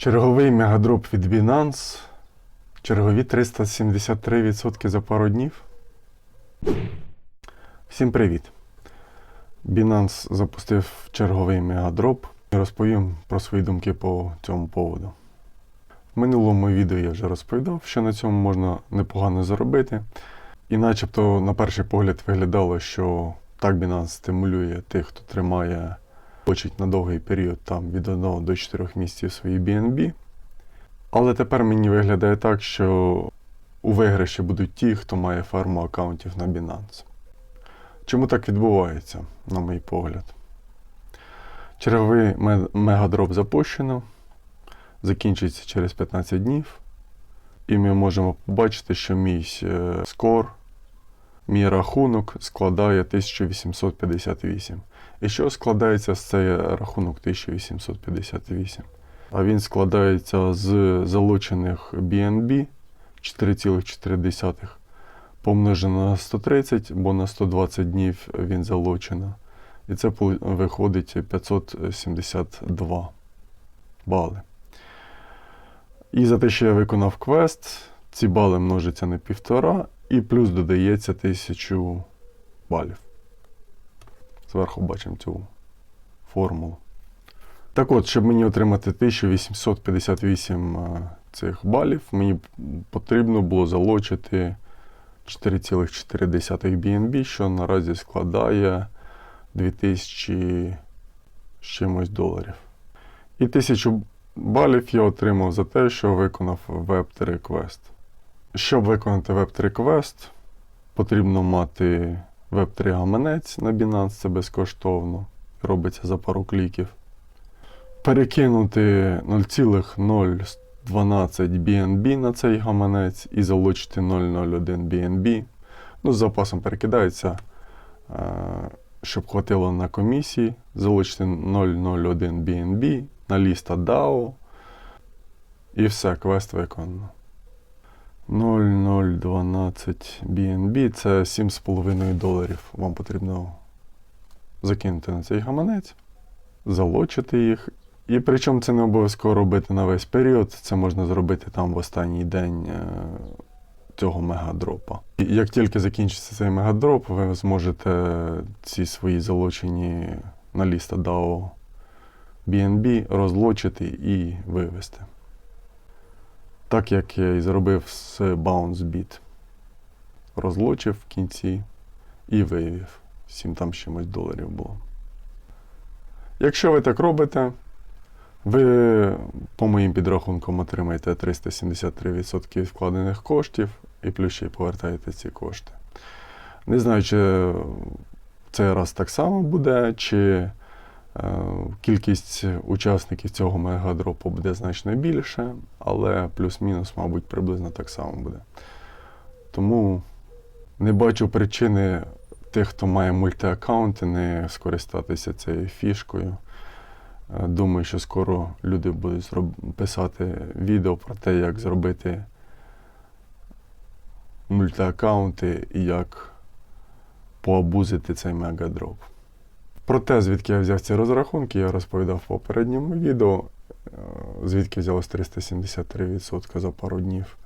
Черговий мегадроп від Binance. Чергові 373% за пару днів. Всім привіт! Binance запустив черговий мегадроп і розповім про свої думки по цьому поводу. В минулому відео я вже розповідав, що на цьому можна непогано заробити. І начебто, на перший погляд, виглядало, що так Binance стимулює тих, хто тримає хочуть на довгий період там від 1 до 4 місяців свої BNB. Але тепер мені виглядає так, що у виграші будуть ті, хто має ферму аккаунтів на Binance. Чому так відбувається, на мій погляд? Черговий мегадроп запущено, закінчиться через 15 днів. І ми можемо побачити, що мій е, скор, мій рахунок складає 1858. І що складається з цей рахунок 1858? А він складається з залучених BNB 4,4 помножено на 130, бо на 120 днів він залучено. І це виходить 572 бали. І за те, що я виконав квест, ці бали множаться на півтора, і плюс додається 1000 балів. Зверху бачимо цю формулу. Так от, щоб мені отримати 1858 е, цих балів, мені потрібно було залучити 4,4 BNB, що наразі складає 2000 з чимось доларів. І 1000 балів я отримав за те, що виконав Web3 квест. Щоб виконати Web3 квест, потрібно мати Web3 гаманець на Binance, це безкоштовно. Робиться за пару кліків. Перекинути 0,012 BNB на цей гаманець і залучити 001 BNB. Ну, з запасом перекидається, е, щоб хватило на комісії. Залучити 001 BNB на ліста DAO. І все, квест виконано. 0,012 BNB це 7,5 доларів. Вам потрібно закинути на цей гаманець, залочити їх. І причому це не обов'язково робити на весь період, це можна зробити там в останній день е, цього мегадропа. І як тільки закінчиться цей мегадроп, ви зможете ці свої залочені на ліста DAO BNB розлочити і вивести. Так як я і зробив з BounceBit. Розлочив в кінці і вивів. 7 там чимось доларів було. Якщо ви так робите, ви по моїм підрахункам отримаєте 373% вкладених коштів і плюс ще й повертаєте ці кошти. Не знаю, чи цей раз так само буде, чи кількість учасників цього мегадропу буде значно більше, але плюс-мінус, мабуть, приблизно так само буде. Тому не бачу причини тих, хто має мультиаккаунти, не скористатися цією фішкою. Е, Думаю, що скоро люди будуть писати відео про те, як зробити мультиаккаунти і як поабузити цей мегадроп. Про те, звідки я взяв ці розрахунки, я розповідав в попередньому відео, е, звідки взялось 373% за пару днів.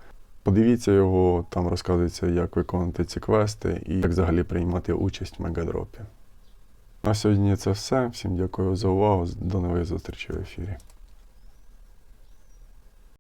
Подивіться його, там розказується, як виконувати ці квести і як взагалі приймати участь в мегадропі. На сьогодні це все. Всім дякую за увагу. До нових зустрічей в ефірі.